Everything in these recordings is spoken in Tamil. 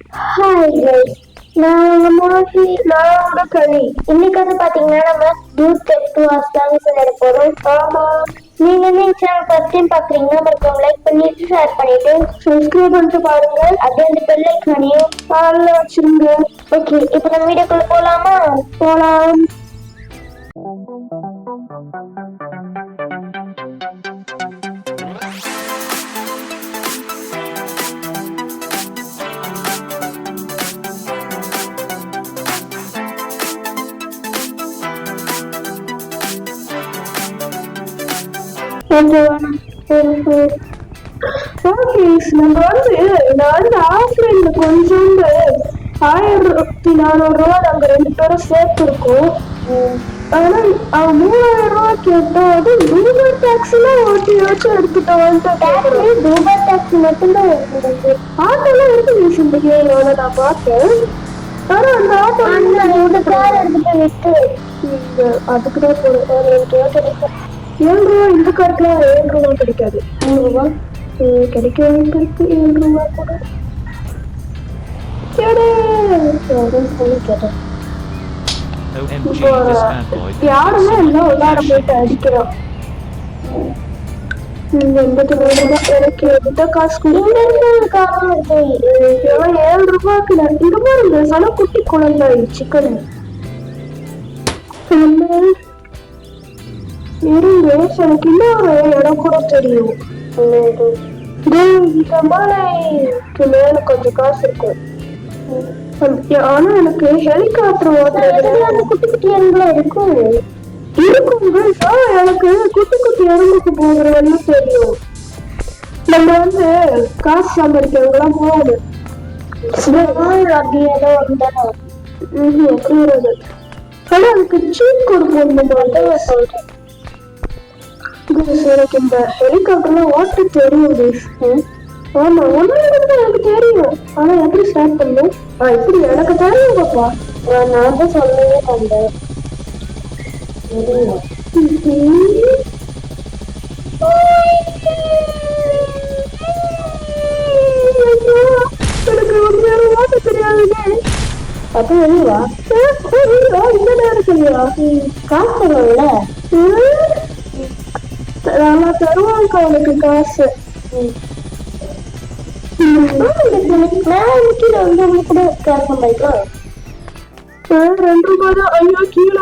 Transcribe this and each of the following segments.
ஹாய் கைஸ் நான் உங்க மோசி நான் உங்க கவி. இன்னைக்கு வந்து பாத்தீங்கன்னா நம்ம யூத் டெஸ்ட் போறோம். ஆமா நீங்க வந்து எங்க சேனல் ஃபர்ஸ்ட் டைம் பாக்குறீங்கன்னா மறக்காம லைக் பண்ணிட்டு ஷேர் பண்ணிட்டு சப்ஸ்கிரைப் பண்ணிட்டு பாருங்க அதே அந்த பெல் ஐக்கானையும் ஆல்ல வச்சிருங்க. ஓகே இப்போ நம்ம வீடியோக்குள்ள போலாமா? போலாம். நம்ம வந்து நான் வந்து ஆஃப்லைன்ல கொஞ்சோண்டு ஆயிரத்தி நானூறு ரூபா நாங்க ரெண்டு பேரும் சேர்த்துருக்கோம் ஆனா அவன் மூணாயிரம் ரூபா கேட்டோம் அது ஊபர் டாக்ஸில ஓட்டி வச்சு எடுத்துட்டோம் டாக்ஸி ரூபாய் டாக்ஸி மட்டும்தான் இருக்குது ஆட்டோலாம் இருக்கு ரீசெண்ட் ஏரியாவில் நான் பார்த்தேன் ஆனா அந்த ஆட்டோ அந்த இந்த கார் எடுத்துட்டு விட்டு அதுக்கு தான் போறேன் எனக்கு ஏன் ஏழு ரூபா இந்த காருக்குலாம் ஏழு ரூபா கிடைக்காது. நூறு ரூபாய் ம், கிடைக்க வாய்ப்பு இருக்கு ஏழு ரூபா கூட. யாருமே உள்ளார போயிட்டு அடிக்கிறோம். நீங்க எண்பத்தி ரெண்டு ரூபா எனக்கு எந்த காசு எவன் ஏழு ரூபாய்க்கு நான் இருபா இந்த சன குட்டி குழந்தை சிக்கன். இருங்க எனக்கு இன்னொரு இடம் கூட தெரியும். இந்த மலைக்கு மேல கொஞ்சம் காசு இருக்கும் ஆனா எனக்கு ஹெலிகாப்டர் ஓட்டுறது குட்டி குட்டி எல்லாம் இருக்கும் இருக்குங்க எனக்கு குட்டி குட்டி எறும்புக்கு போகிற வழியும் தெரியும். நம்ம வந்து காசு சம்பாதிக்கிறவங்களாம் போகணும் அப்படி ஏதோ இருந்தாலும் வராது ஆனா அதுக்கு சீட் கொடுப்போம் நம்ம சொல்றேன். குருஸ், எனக்கு இந்த ஹெலிகாப்டர்ல ஓட்ட தெரியும் ஆமா ஒன்னும் எனக்கு தெரியும். ஆனா எப்படி ஸ்டார்ட் பண்ணும் ஆ இப்படி எனக்கு தெரியும் பாப்பா. நான் தான் சொல்லவே கண்டேன் எனக்கு ஒரு நேரம் ஓட்ட தெரியாதுங்க. அப்ப வெளிவா இந்த நேரம் தெரியா காசு நல்லா தருவாங்க அவனுக்கு காசு. ரெண்டு ரூபாய் தான் ஐயோ கீழே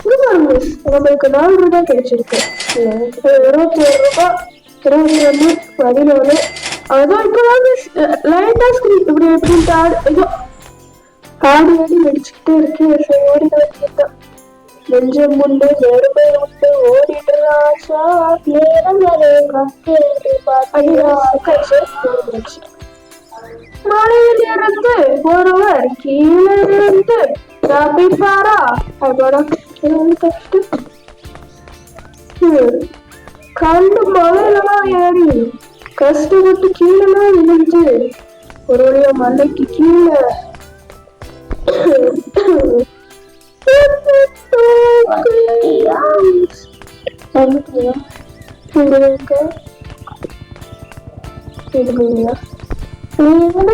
இங்க பாருங்க நம்மளுக்கு நாலு ரூபாய் கிடைச்சிருக்கு. இருபத்தி ரூபாய் இருபத்தி ஒண்ணு பதினொன்று அதான் இப்போ வந்து லைட்டா ஸ்கிரீன் இப்படி இப்படின்ட்டு ஆடு ஐயோ ஆடி ஆடி வெடிச்சுக்கிட்டே இருக்கு. ஓடி நெஞ்சம் உண்டு நேர்மை உண்டு ஓடிடுறாசா நேரம் வரை காத்திருந்து அடிச்சு மலையில் இருந்து ஒருவர் கீழே இருந்து தப்பிப்பாரா? அதோட கஷ்டம். கண்டு மலையிலலாம் ஏறி கஷ்டப்பட்டு கீழே விழுந்து ஒரு மலைக்கு கீழே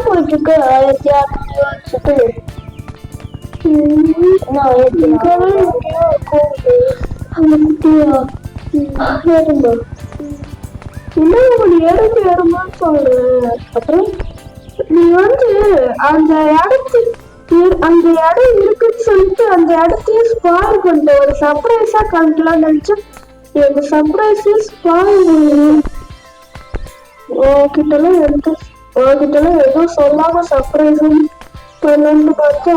போயிட்டு இருக்க ஆயிரத்தி அறுநூத்தி வருஷத்து என்ன என்ன ஒரு சொல்றேன் அப்புறம் நீ வந்து அந்த இடத்துக்கு அந்த இடம் இருக்குன்னு சொல்லிட்டு அந்த இடத்தையும் ஸ்பாயில் பண்ணிட்ட ஒரு சர்ப்ரைஸா காமிக்கலாம் நினைச்சு எங்க சர்ப்ரைஸே ஸ்பாயில் உன்கிட்டலாம் எந்த உன்கிட்டலாம் எதுவும் சொல்லாம சர்ப்ரைஸ் பண்ணணும்னு பார்த்தா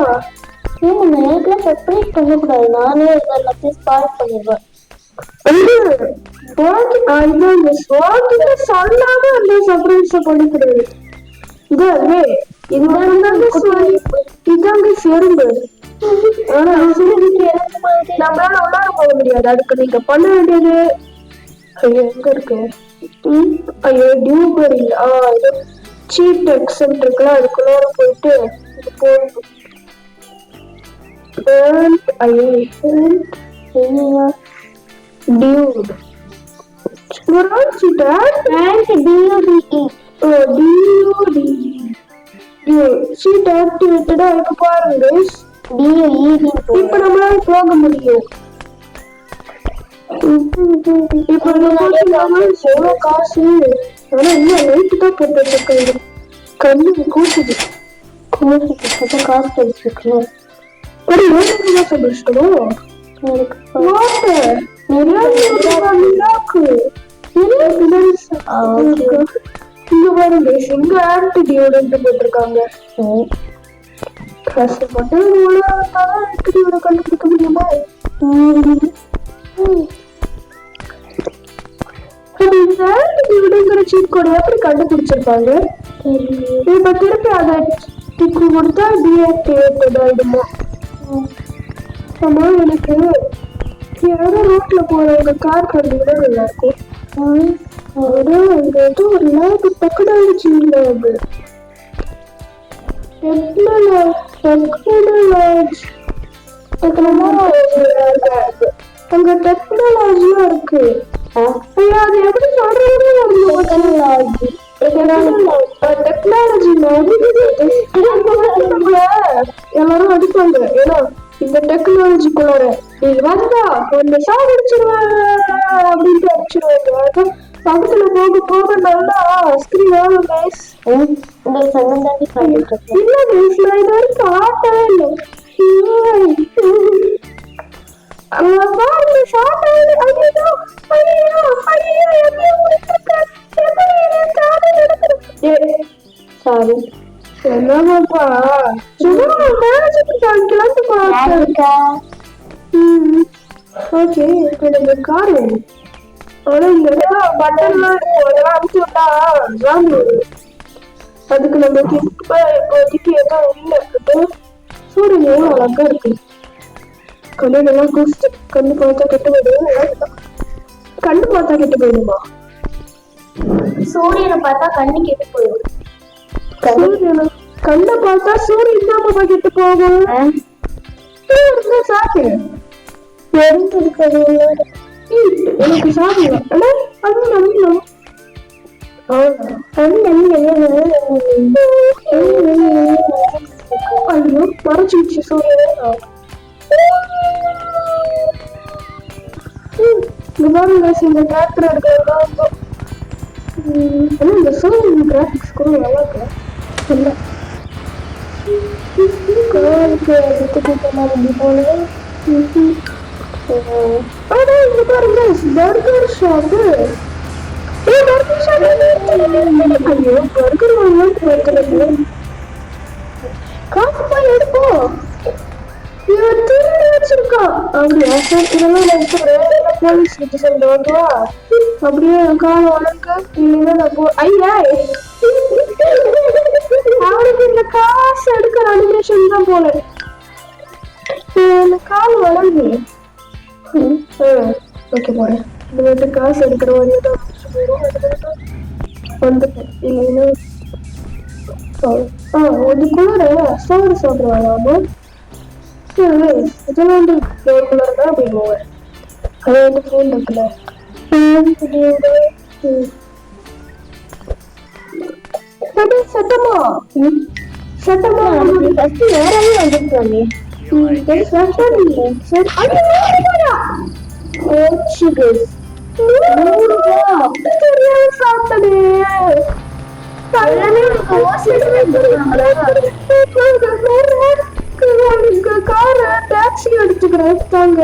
ஏன் நான் எனக்குலாம் சர்ப்ரைஸ் பண்ணக்கூடாது நானே எல்லாத்தையும் ஸ்பாயில் பண்ணிடுவேன். சொல்லாம அந்த சர்ப்ரைஸ பண்ணிக்கிறது இது இதாங்க செரும்பு ஆனா நம்மளால உள்ளார போக முடியாது அதுக்கு நீங்க பண்ண வேண்டியது ஐயோ எங்க இருக்கு ஐயோ டியூபர் இல்ல ஆ இது சீட் எக்ஸன்ட் இருக்குல்ல அதுக்குள்ளார போயிட்டு ஐயோ டியூட் ஒரு சீட்டா டியூடிஇ ஓ டியூடி சீட் ஆக்டிவேட்டடா இருக்கு பாருங்க guys. டியூ ஈவி இப்ப நம்மளால போக முடியும். இப்ப எவ்வளவு காசு? ஆனா இன்னும் லைட் தான் போட்டு வச்சிருக்காங்க கண்ணு கூட்டுது கோசிக்கு காசு வச்சிருக்கணும் ஒரு ஏழு ரூபாய் எனக்கு okay. இங்க பாருங்க இங்க ஆன்டி டியோடன்ட் போட்டிருக்காங்க. கஷ்டப்பட்டு ஆன்டி டியோட கண்டுபிடிக்க முடியுமா? அது இந்த ஆன்டி டியோடங்கிற சீட் கோட எப்படி கண்டுபிடிச்சிருப்பாங்க? இப்ப திருப்பி அதை டிக்கு கொடுத்தா டீஆக்டிவேட்டட் ஆயிடுமா? ஆமா எனக்கு யாரோ ரோட்ல போறவங்க கார் கண்டுவிட நல்லா இருக்கும். ஆனா அங்க ஏதோ ஒரு லேப் டெக்னாலஜி லேப் அங்க டெக்னாலஜியும் இருக்கு. அது எப்படி சொல்றது டெக்னாலஜி எல்லாரும் அடிப்பாங்க. ஏன்னா இந்த டெக்னாலஜிக்குள்ளார நீ வந்தா உன்னை சாவடிச்சிருவேன் அப்படின்ட்டு அடிச்சிருவாங்க. பக்கத்துல போக போக நல்லா ஸ்கிரீன் ஆகும். ம். உங்களுக்கு சொந்தம் தாண்டி காட்டிட்டு இருக்கேன் இல்ல guys, நான் இது வரைக்கும் ஆட்டவே இல்லை. சாரி என்னமாப்பா? சும்மா மேனேஜர் காமிக்கலாம்னு பார்த்தேன் ஓகே இப்போ நம்ம கார் வேணும். ஆனா இந்த பட்டன்லாம் இருக்கும் அதெல்லாம் அமுத்தி விட்டா வரும் அதுக்கு நம்மளுக்கு இப்ப இப்போதைக்கு எதுவும் இல்லை. இப்போ சூரியன் அழகா இருக்கு. கண்ணுலாம் கூஸ்ட் கண்ணு பார்த்தா கெட்டு போயிடும். கண்ணு பார்த்தா கெட்டு போயிடுமா? சூரியனை பார்த்தா கண்ணு கெட்டு போயிடும். சூரியனை கண்ணை பார்த்தா சூரியன் தான் கெட்டு போகும். இருந்தா சாப்பிடு எறும்பு இருக்கிறது எனக்கு சாப்பிடலாம் ஆனா அண்ணன் அண்ணன் ஐயோ மறைச்சிடுச்சு சூரியன் இந்த மாதிரி guys, இந்த டிராக்டர் எடுக்கிறதா ஆனா இந்த சூரியன் கிராஃபிக்ஸ் கூட நல்லா இருக்கு இல்ல கோவிலுக்கு எடுத்துக்கிட்ட மாதிரி போனது ஆனா இங்க பாருங்க பர்கர் ஷாப் ஏ பர்கர் ஷாப் ஐயோ பர்கர் வாங்கலாம் வைக்கிறது காசு போய் எடுப்போம் இவன் திருடி வச்சிருக்கான் அப்படியா சார் இதெல்லாம் நான் போலீஸ் கிட்ட ஓகேவா அப்படியே காலை உனக்கு இல்லைன்னா நான் போ ஐயா அவனுக்கு இந்த காசு எடுக்கிற அனிமேஷன் தான் போல கால் வளர்ந்து. ஓகே போறேன் இந்த மாதிரி காசு எடுக்கிற மாதிரி தான் வந்துட்டேன் இல்லைன்னா ஆ அதுக்குள்ள சோறு சாப்பிடுவாங்க இதெல்லாம் வந்து ரெகுலர் தான் அப்படி போவேன் அது வந்து ஃபோன் இருக்குல்ல அது சட்டமா சட்டமா ஃபர்ஸ்ட் யாராவது வந்துருக்காங்க டாக்ஸி எடுத்துக்கிறேன் தாங்க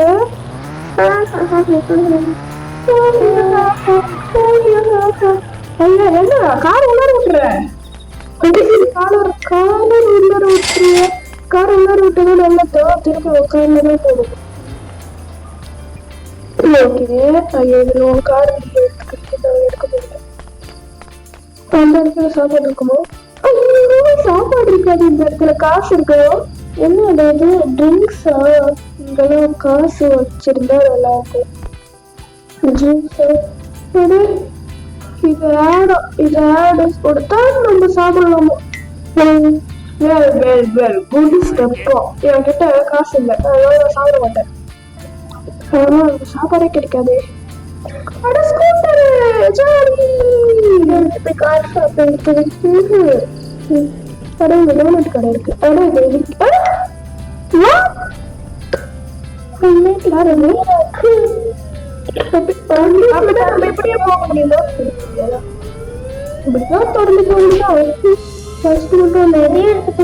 ஐயா என்ன கார் உள்ளார விட்டுறேன் காலர் காலர் உள்ளார விட்டுருங்க கார் உள்ளார விட்டதா நல்லா திருப்பி உட்கார்ந்து தான் போடுவோம் அந்த இடத்துல சாப்பாடு இருக்குமோ? ஐயோ சாப்பாடு இருக்காது. இந்த இடத்துல காசு இருக்கோ? என்ன அதாவது ட்ரிங்க்ஸா இங்கெல்லாம் காசு வச்சிருந்தா நல்லா இருக்கும் ஜூஸ் இது ஆடும் இது ஆடு கொடுத்தா நம்ம சாப்பிடலாமா? வேல் வேல் வேல். குட் ஸ்டெப்பா என்கிட்ட காசு இல்லை. அதனால நான் சாப்பிட மாட்டேன். சாப்பாடே கிடைக்காது. அட ஸ்கூட்டரு ஜாலி. போய் கார் சாப்பிட்டு அட இங்க டோனட் கடை இருக்கு. அட இது எப்படியே போக முடியுமா? இப்படிதான் தொடர்ந்து போகுதா? First மட்டும் நிறைய இடத்துக்கு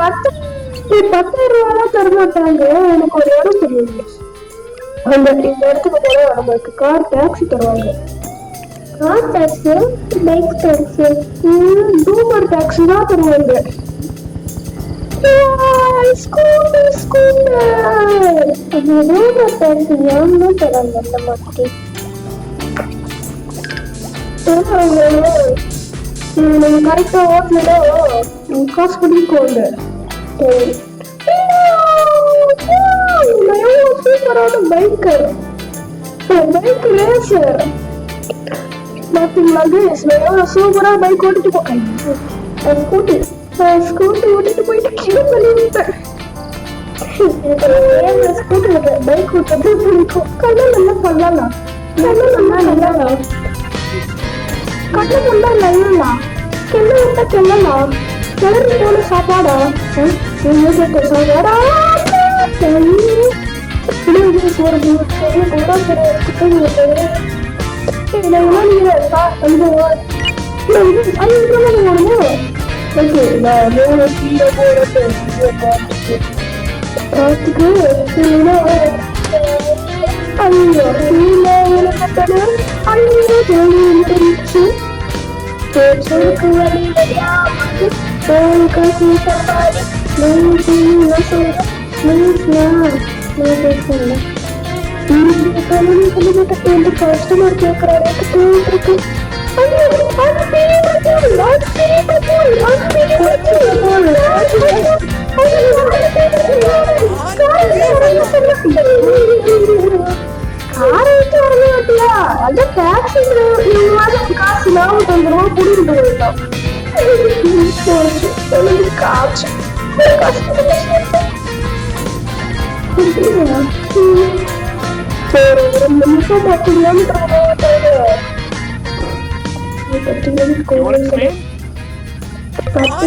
பத்து பத்தாயிரம் ரூபாய் தர மாட்டாங்க எனக்கு ஒரு இடம் தெரியும் அந்த இந்த இடத்துக்கு போனா நம்மளுக்கு கார் டாக்ஸி தருவாங்க. கார் டாக்ஸி பைக் டாக்ஸி டூமர் டாக்ஸி தான் தருவாங்க. ஸ்கூட்டர் ஸ்கூட்டர் அது டூபர் டாக்ஸி யாருன்னு தராங்க அந்த மாதிரி. தருவாங்க நம்ம கரெக்டா ஓட்டலோ காசு பண்ணிக்கோங்க சரி சூப்பரான பைக்கர் பைக் ரேசர் பாத்தீங்களா guys? நான் சூப்பரா பைக் ஓட்டிட்டு போறேன் ஸ்கூட்டி ஸ்கூட்டி ஓட்டிட்டு போயிட்டு கீழே பண்ணிவிட்டேன் ஸ்கூட்டி பைக் ஓட்டுறது பிடிக்கும் கண்ணு நல்லா பண்ணலாம் கண்ணு நல்லா நல்லா கண்ணு நல்லா நல்லா கிண்ண விட்டா கிண்ணலாம் கிளறி போன சாப்பாடா நீங்க கேட்ட சாப்பாடா ஒரு பெரிய கூட பெரிய ஐயோ Terceiro aliviado, pouca simpatia, muito ilusão, muito கஷ்டமா இருக்கு கார் விட்டு வரவே மாட்டியா அது டாக்ஸி மாதிரி காசு நாம தந்துருவோம் புடிக்கிட்டு போயிட்டோம் காசு சரி ஒரு நிமிஷம் பத்து கிலோமீட்டர் பத்து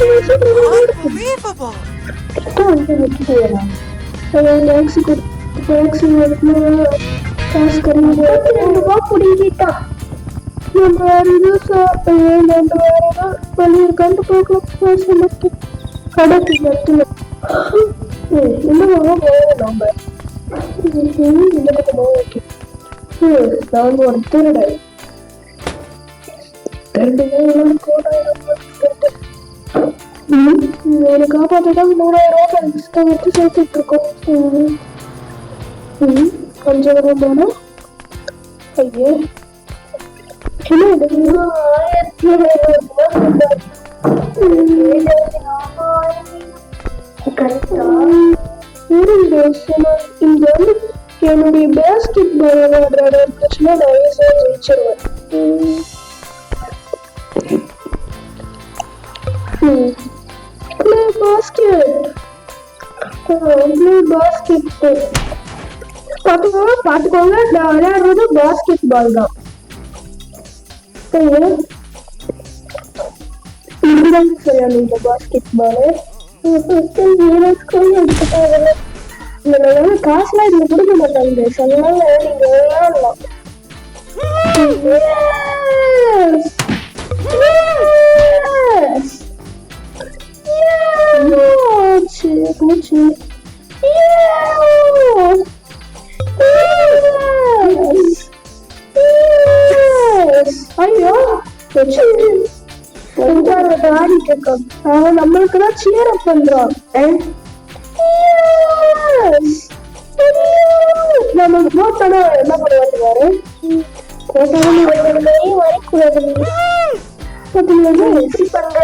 வந்தோடனே நான் போட்டு நம்ம போகணும். அது எங்க வந்து? Unbelievable! கடைக்கு மட்டும் இன்னும் நம்ம இந்த பக்கம் ஓகே நான் ஒரு திருடன் திருடுங்க என்னை காப்பாற்றதான் மூணாயிரம் ரூபாய் எக்ஸ்ட்ரா வச்சு சேர்த்துட்டு இருக்கோம் ம். ம், கொஞ்சம் வருமானா ஐயோ என்ன இது இன்னும் ஆயிரத்தி ஐநூறு ரூபாய் சொன்னாரு. ம். கரெக்டா? இருங்க, சும்மா இங்க வந்து என்னுடைய பேஸ்கெட் பால் விளையாடுற பிரச்சனை நான் ஈஸியாக ஜெயிச்சிருவேன் ம். ம். Play basket. Uh, play basket. பார்த்துக்கோங்க நான் விளையாடுறது பாஸ்கெட் பால் தான். சரியா? இப்படிதான் சரியான இந்த பாஸ்கெட் பால் காசுலாம் இதுல கொடுக்க மாட்டாங்க. சொன்னாங்க நீங்க விளையாடலாம். தான் சியர் அப் பண்றான் Yes! நம்ம vote பண்ணா என்ன பண்ணுவாரு வரக்கூடாது எப்படி பண்றாரு இப்படி வச்சு பண்ணல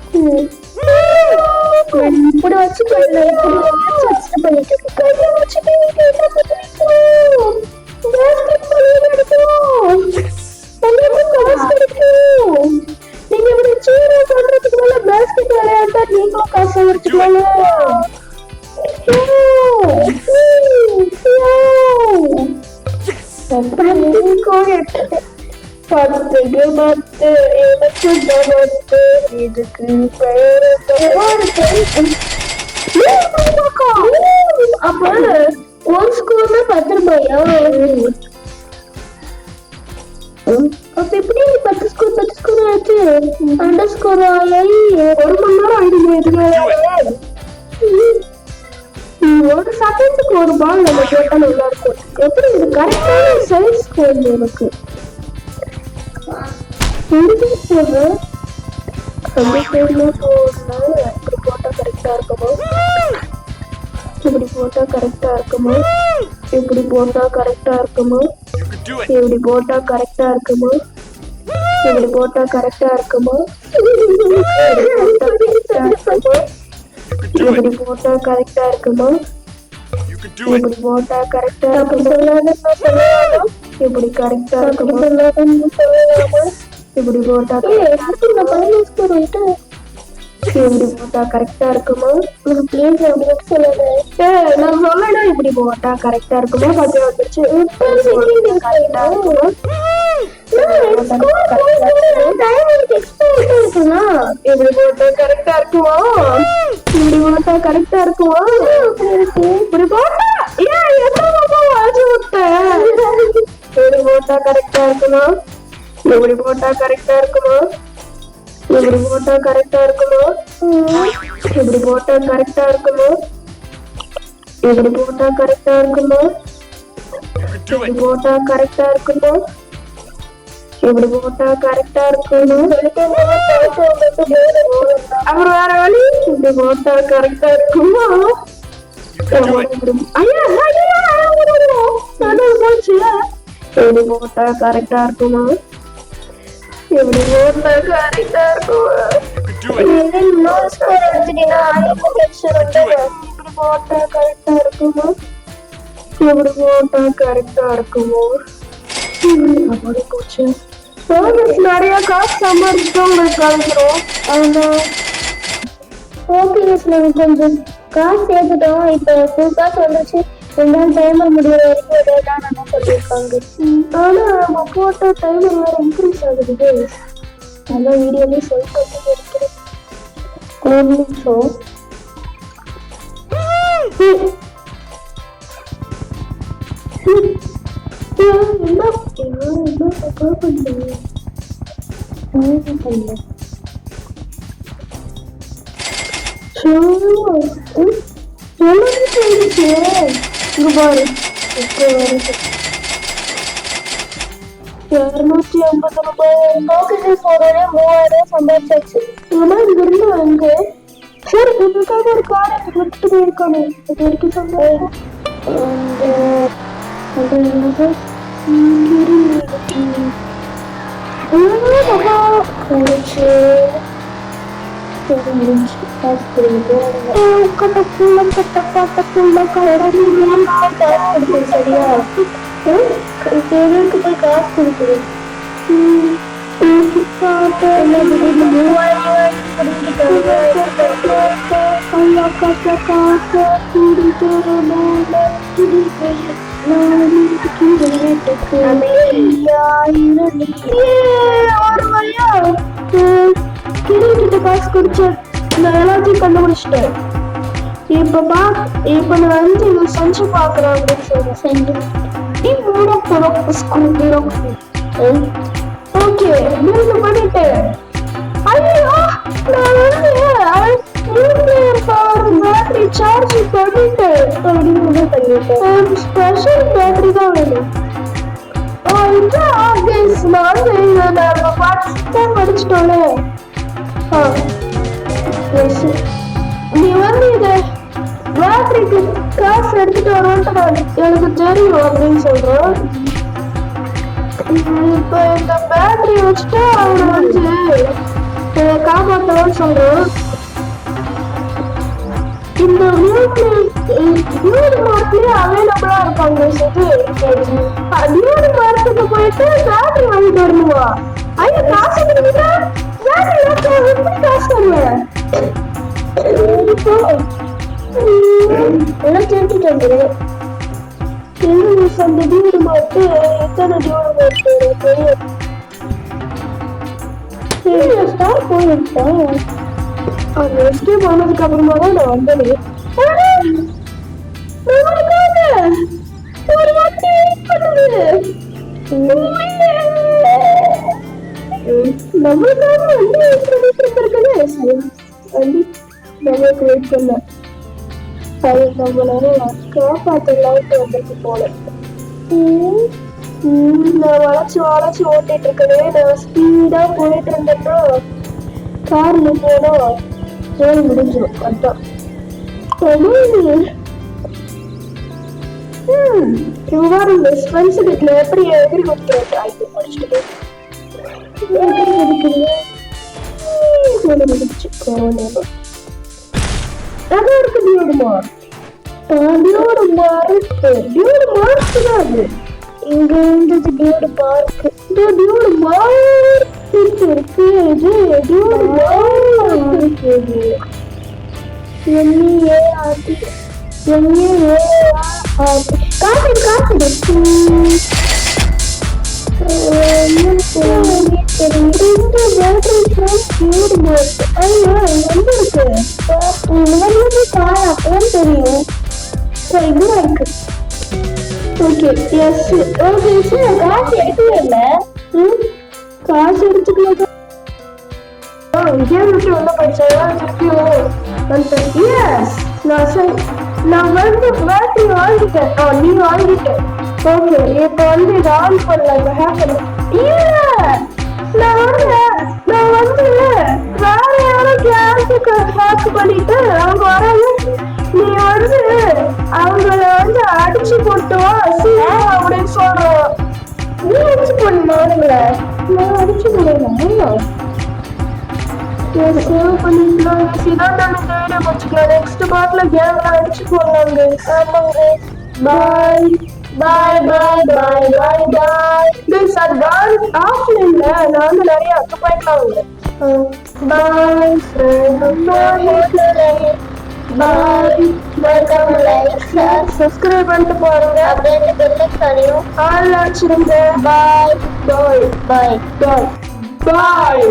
இப்படி வச்சு பண்ணிட்டு இருக்கு கையை வச்சுட்டு என்ன பண்ணுறீங்க நீங்க இப்படி இதுக்கு பேரு அப்ப ஒரு ஸ்கூல்ல பத்து ரூபாயா அப்ப எப்படி பத்து ஸ்கூல் பத்து ஸ்கூல் ஆச்சு அண்டர் ஸ்கோர் ஆகி ஒரு மணி நேரம் ஆயிடுங்க இதுக்கு ஒரு செகண்டுக்கு ஒரு பால் நம்ம கேட்டால் நல்லா இருக்கும் எப்படி இது கரெக்டான சைஸ் கோல் எனக்கு எதுக்கு போகுது அந்த சைட்ல போடல இப்படி போட்டால் கரெக்டாக இருக்குமா இப்படி போட்டால் கரெக்டாக இருக்குமா இப்படி போட்டால் கரெக்டாக இருக்குமா இப்படி போட்டால் கரெக்டாக இருக்குமோ இப்படி போட்டால் கரெக்டாக இருக்குமா இப்படி போட்டால் கரெக்டாக இருக்குமா இப்படி போட்டா கரெக்டா இருக்குமா இப்படி கரெக்டாக கரெக்டா இருக்குமா இப்படி கரெக்டா இருக்குமா இப்படி போட்டா இப்படி போட்டா? கரெக்டா இருக்குமா? ஒரு பிளேஸ் அப்படின்னு நான் சொல்லடா இப்படி போட்டா கரெக்டா இருக்குமா? பத்து கரெக்டா இப்படி போட்டா கரெக்டா இருக்குமா? இப்படி போட்டா கரெக்டா இருக்குமா? இப்படி போட்டா ஏன் இப்படி போட்டா? கரெக்டா இருக்குமா? இப்படி போட்டா கரெக்டா இருக்குமா இப்படி போட்டா கரெக்டா இருக்குமா இப்படி போட்டா கரெக்டா இருக்குமா இப்படி போட்டா கரெக்டா இருக்குமா You இப்படி போட்டா கரெக்டா இருக்குமா இப்படி போட்டா கரெக்டா இருக்குமா அப்புறம் வேற வழி இப்படி போட்டா கரெக்டா இருக்குமா ஐயா, போச்சு. இப்படி போட்டா கரெக்டா இருக்குமா போட்டா கரெக்டா இருக்குமா. இன்னொரு ஸ்கோர் எடுத்துட்டீங்கன்னா வந்துடும் இப்படி போட்டா கரெக்டா இருக்குமா இப்படி போட்டா கரெக்டா இருக்குமோ அப்படி போச்சு சர்வீஸ் நிறைய காசு சம்பாதிச்சுட்டு உங்களுக்கு அதனால ஓகே நாங்கள் கொஞ்சம் காசு சேர்த்துட்டோம் இப்போ ஃபுல் காசு வந்துச்சு எல்லாம் டைமர் முடிகிற வரைக்கும் விளையாடலாம் நம்ம சொல்லியிருக்காங்க ஆனால் ஆனா நம்ம போட்ட டைமர் வேற இன்க்ரீஸ் ஆகுது நல்ல வீடியோலேயே சொல்லிட்டு வந்து இருக்கிறேன். ஷோ என்ன என்ன தப்பா பண்ணீங்க? ஷோ, ம், எல்லாமே இங்க பாரு இருநூத்தி ஐம்பது ரூபாய் ஓகே மூவாயிரம் சம்பாதிச்சாச்சு ஆனா இங்க இருந்து அங்க சரி உங்களுக்காக ஒரு கார் எனக்கு விட்டுட்டு போயிருக்கானே வரைக்கும் சொன்னேன் அது என்னது முடிச்சு கட்ட பாட்ட போய் காசு குடிச்சேன் நான் எல்லாத்தையும் கண்டுபிடிச்சிட்டேன் இப்ப பா இப்ப நான் வந்து இது செஞ்சு பாக்குறேன் அப்படின்னு சொல்லி. செஞ்சு. நீ மூட போறோம் ஸ்கூல் ஓகே மூணு பண்ணிட்டேன் ஐயோ நான் வந்து பேட்டரி சார்ஜ் பண்ணிட்டேன் அப்படின்னு பண்ணிட்டேன் ஸ்பெஷல் பேட்டரி தான் வேணும். இந்த ஆகேஸ் நான் நம்ம ஃபர்ஸ்டே படிச்சிட்டோம்ல நாளைக்கு காசு எடுத்துட்டு வருவோன்ட்டு எனக்கு தெரியும் அப்படின்னு சொல்றோம். இப்போ இந்த பேட்டரி வச்சுட்டு அவனை வந்து அஹ், காப்பாத்தணும்னு சொல்றோம். இந்த மூணு மார்க்லயே அவைலபிளா இருக்காங்க சொல்லி மூணு மார்க்குக்கு போயிட்டு பேட்டரி வாங்கிட்டு வரணுமா ஐயோ காசு பேட்டரி எல்லாம் தெரிஞ்சுட்டு வந்துரு இன்னும் அந்த டியூடு மாட்டு எத்தனை ஸ்டார் போயிருக்கேன் அந்த எஸ்கேப் ஆனதுக்கு அப்புறமா தான் நான் வந்தேன் நம்மளுக்காக வெயிட் சரி நம்மளுக்கு வெயிட் பண்ண அது நம்மளால காப்பாத்தலாம்ட்டு வந்திருக்கு போல. ம், ம், நான் வளைச்சு வளைச்சு ஓட்டிட்டு இருக்கேன் நான் ஸ்பீடாக போயிட்டு இருந்தேன்னா கார் நின்னா வேலை முடிஞ்சிடும் அதான். அதான். ம், இவ வேற இந்த ஃப்ரெண்ட்ஸ் வீட்டுல எப்படி எதிரி கொடுக்குறது ஆய்வு படிச்சுட்டு வேலை கொரோனா அதான் இருக்கு டியோடு மார்க் டியோடு மார்க் டியோடு மார்க் தான் அது இங்க இருந்தது டியூடு பார்க் இந்த டியோடு மார்க் இருக்கு இது டியோடு மார்க் இருக்கு இது எம்ஏ ஓகே எஸ் காசு எடுக்கவே இல்லை. காசு எடுத்துக்கலாம் கேம் விட்டு உள்ள படிச்சா எஸ் நான் சரி நான் வந்து பேட்டரி வாங்கிட்டேன். ஆ நீ வாங்கிட்ட. ஓகே இப்போ வந்து இதை ஆன் பண்ணலாம். இப்போ நான் நான் வந்து வேற யாரும் ஹேக் பண்ணிட்டு அவங்க வராங்க நீ வந்து அவங்கள வந்து அடிச்சு போட்டு வா சீக்கிரம் அப்படின்னு சொல்றோம் நீ அடிச்சு போடணும் அவனுங்களை நான் அடிச்சு போடணும்? சேவ் பண்ணிக்கலாம். இதான் நம்ம நெக்ஸ்ட் பார்ட்ல கேம்ல அடிச்சு போடலாங்க ஆமாங்க. பாய் பாய் பாய் பாய் பாய் பாய் சார் கால் ஆஃப்லைன்ல நான் வந்து நிறைய அங்க போயிடலாங்க பாய் ஷேர் சப்ஸ்கிரைப் பண்ணிட்டு பாருங்க அப்படியே பெல் கடையும் ஆள் அடிச்சிருங்க பாய் பாய் பாய் பாய் பாய்